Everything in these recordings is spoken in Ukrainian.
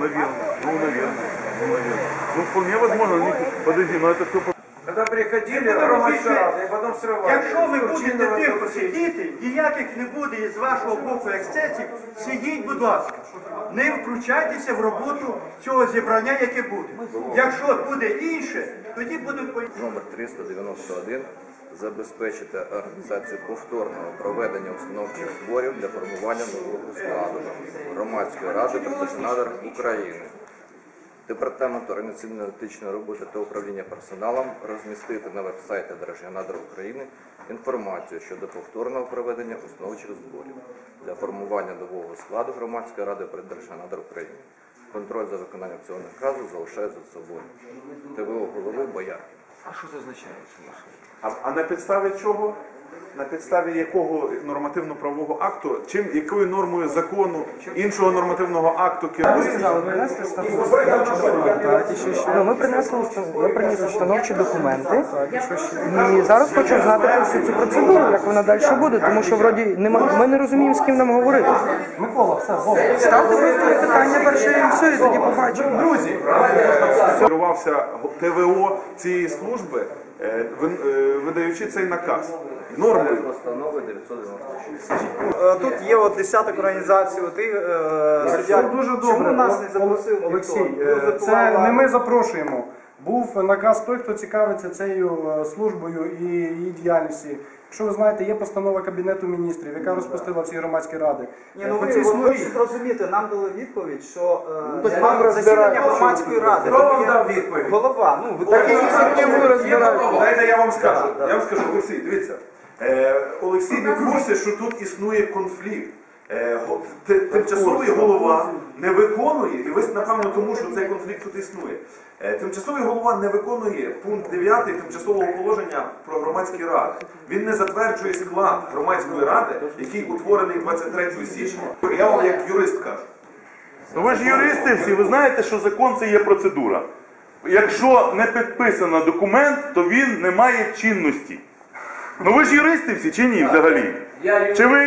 наверное, ну, наверное, ну, наверное. Ну, вполне возможно, они, подожди, но это все... Когда приходили, громадська рада, і потім сривали. Якщо ви будете тихо сидіти, ніяких не буде із вашого боку ексцесів, сидіть, будь ласка. Не втручайтеся в роботу цього зібрання, яке буде. Якщо буде інше, тоді будемо по- номер 391 забезпечити організацію повторного проведення установчих зборів для формування нового складу громадської ради професіоналів України. Департамент організаційно-етичної роботи та управління персоналом розмістити на веб-сайті Держгеонадр України інформацію щодо повторного проведення установчих зборів для формування нового складу громадської ради при Держгеонадр України. Контроль за виконанням цього наказу залишає за собою ТВО голови Боярки. А що це означає? А, а на підставі чого? На підставі якого нормативно-правового акту, чим якою нормою закону, іншого нормативного акту керується? Ну, ми принесли устав- я приніс установчі документи. І зараз хочу знати про всю цю процедуру, як вона далі буде, тому що вроді нема, ми не розуміємо, з ким нам говорити. Микола, все, Ставте просто питання перше і все, і тоді побачимо. Друзі, керувався ТВО цієї служби, видаючи цей наказ. Нормою. Постанови 996. Е, Тут є от десяток організацій, от е, суддя. Дуже Чому добре. нас не запросив Олексій, ніхто? е, це не ми запрошуємо. Був наказ той, хто цікавиться цією е, службою і її діяльністю. Якщо ви знаєте, є постанова Кабінету міністрів, яка розпустила всі громадські ради. Ні, ну По ви, цій ви можете зрозуміти, нам дали відповідь, що е, Так вам засідання громадської ради. Хто вам дав відповідь? Голова. Ну, ви Знаєте, я вам скажу. Я вам скажу, Олексій, дивіться. Е, Олексій не в курсі, що тут існує конфлікт. Е, Тимчасовий голова не виконує, і ви напевно тому, що цей конфлікт тут існує. Е, Тимчасовий голова не виконує пункт 9 тимчасового положення про громадські ради. Він не затверджує склад громадської ради, який утворений 23 січня. Я вам як юрист кажу. Ну ви ж юристи всі, ви знаєте, що закон це є процедура. Якщо не підписано документ, то він не має чинності. Ну ви ж юристи всі чи ні взагалі? Чи ви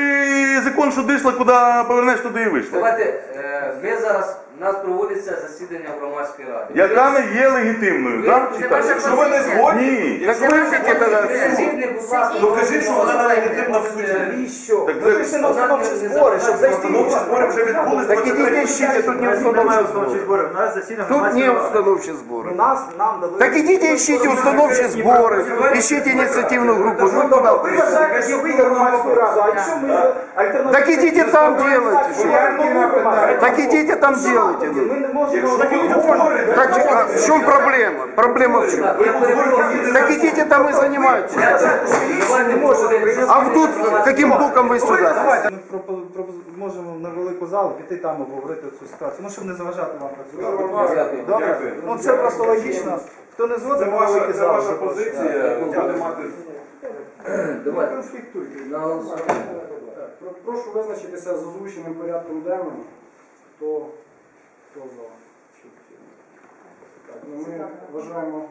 закон, що дійшла, куди повернеш, туди і вийшла? Давайте, е, ми зараз, у нас проводиться засідання громадської ради. Яка не є легітимною, так? Ваша Якщо ви не згодні, Ні. Так виключіть тоді. Будь ласка. Докажіть, що вона не легітимна в суді. Навіщо? Так це- пишемо на установчі збори, щоб зайти. Установчі збори вже відбулись. Так ідіть ищите, тут не установчі збори. У нас засідання Тут не установчі збори. Нас, нам дали... Так ідіть і ищите установчі збори, ищите ініціативну групу. Ну, куди ви? Ви вважаєте, що ви Так ідіть там делайте. Так ідіть там делайте. Так, а в чем проблема? Проблема в чем? Так идите там и занимайтесь. А в тут каким боком вы сюда? Ми можемо на велику залу піти там обговорити цю ситуацію, ну щоб не заважати вам працювати. Добре? Ну це просто логічно. Хто не згоден, великий зал. Давайте. Конфліктуйте. На голосування. Про- Прошу визначитися з озвученим порядком денним. Хто, хто за? Так, ну, ми вважаємо.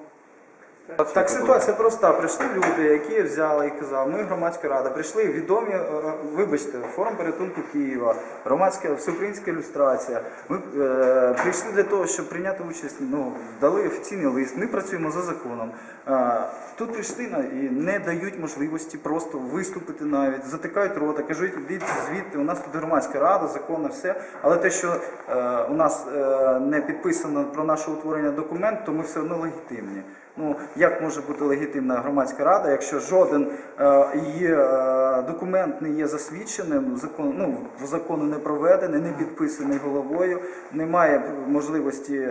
Так ситуація проста. Прийшли люди, які взяли і казали, ми громадська рада. Прийшли відомі, е, е, вибачте, форум порятунку Києва, громадська всеукраїнська ілюстрація. Ми е, прийшли для того, щоб прийняти участь. Ну дали офіційний лист. Ми працюємо за законом. Е, тут прийшли і не дають можливості просто виступити навіть, затикають рота, кажуть, ідіть звідти. У нас тут громадська рада, законно все. Але те, що е, у нас е, не підписано про наше утворення документ, то ми все одно легітимні. Ну як може бути легітимна громадська рада, якщо жоден е, її е, документ не є засвідченим, закон ну закону не проведений, не підписаний головою, немає можливості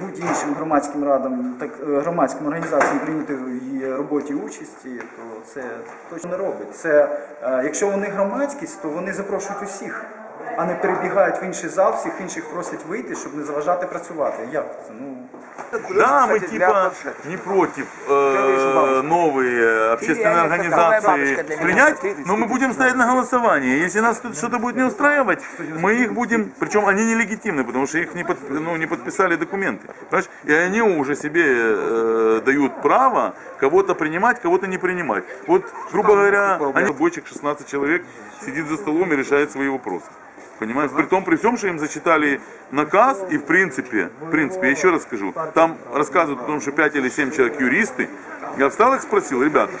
будь-іншим громадським радам, так е, громадським організаціям прийняти в її роботі участі, то це точно не робить. Це якщо вони громадськість, то вони запрошують усіх. А не перебігають в інший зал, всіх інших просять вийти, щоб не заважати працювати. Як це? Ну Да, мы типа не против э, новые общественные организации принять, но мы будем ставить на голосование. Если нас тут что-то будет не устраивать, мы их будем, причем они нелегитимны, потому что их не, под- ну, не подписали документы. Понимаешь? И они уже себе э, дают право кого-то принимать, кого-то не принимать. Вот, грубо говоря, они рабочих 16 человек сидит за столом и решает свои вопросы. Понимаешь? При том, при всем, что им зачитали наказ, и в принципе, в принципе, еще раз скажу, там рассказывают о том, что 5 или 7 человек юристы. Я встал их спросил, ребята,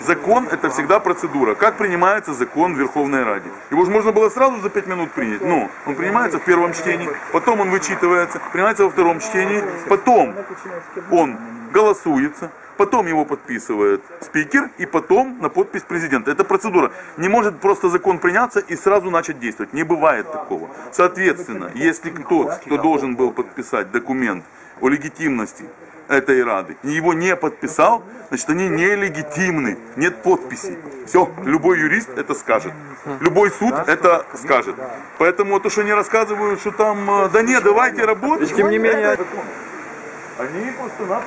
закон это всегда процедура. Как принимается закон в Верховной Раде? Его же можно было сразу за 5 минут принять. Ну, он принимается в первом чтении, потом он вычитывается, принимается во втором чтении, потом он голосуется, потом его подписывает спикер и потом на подпись президента. Это процедура. Не может просто закон приняться и сразу начать действовать. Не бывает такого. Соответственно, если кто, кто должен был подписать документ о легитимности этой Рады, его не подписал, значит они нелегитимны, нет подписи. Все, любой юрист это скажет. Любой суд это скажет. Поэтому то, что они рассказывают, что там, э, да нет, давайте работать. Тем не менее, Они просто